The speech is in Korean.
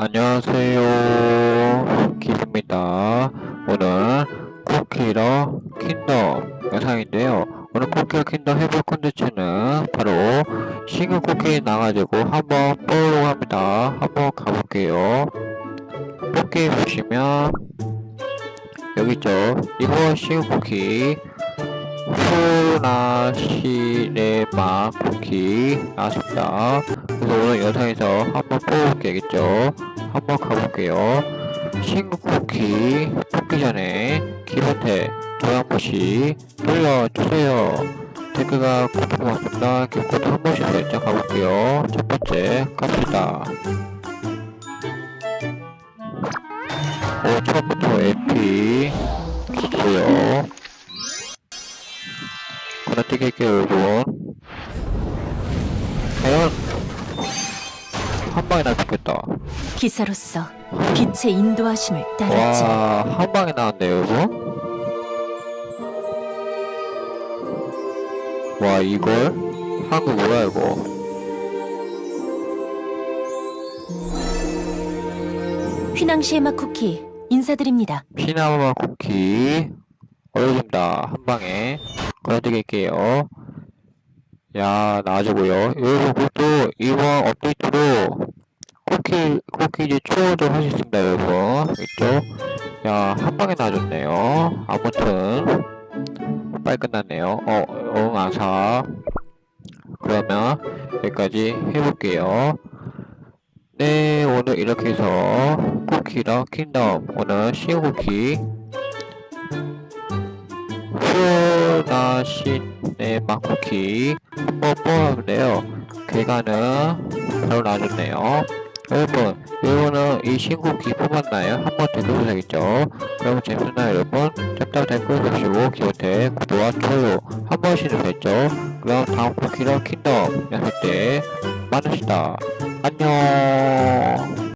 안녕하세요. 기입니다 오늘 쿠키러 킨덤 영상인데요. 오늘 쿠키러 킨덤 해볼 컨텐츠는 바로 싱글 쿠키 나가지고 한번 뽑으려고 합니다. 한번 가볼게요. 뽑기 보시면 여기 있죠. 이거 싱글 쿠키 후나시네마 쿠키 나왔습니다. 그래서 오늘 영상에서 한번 뽑아볼게겠죠. 한번 가볼게요. 친구 쿠키 뽑기 전에 기본테 번씩 눌러주세요. 댓글가 쿠키 고맙습니다. 기코드 한 번씩 설정 가볼게요. 첫 번째 갑시다. 오, 처음부터 에피 기고요. 건너뛰기 할게요, 여러분. 과연 한 방에 나 죽겠다. 기사로서 빛의 인도하심을 따르지. 와, 한 방에 나왔네요, 여러분. 와, 이걸? 한국 뭐야, 이거? 휘낭시에마 쿠키 인사드립니다. 피나마 쿠키. 어려집니다. 한 방에. 걸어드릴게요. 야, 나와주고요. 여러분, 그것도 이번 업데이트로 쿠키, 추월도 할수 있습니다, 여러분. 있죠? 야, 한 방에 나와줬네요. 아무튼, 빨리 끝났네요. 어, 응, 아사. 그러면, 여기까지 해볼게요. 네, 오늘 이렇게 해서, 쿠키랑 킹덤, 오늘 시오쿠키, 후나시네 마쿠키 한번 뽑았는데요. 결과는 바로 나왔네요. 여러분, 여러분은 이 신곡기 뽑았나요? 한번 댓글 보셔야겠죠? 그러면 재밌나요, 여러분? 짭짭 댓글 해주시고, 기호태, 구독과 좋아요 한 번씩 누르셨죠? 그럼 다음 쿠키로 킹덤 연습 때 만납시다. 안녕!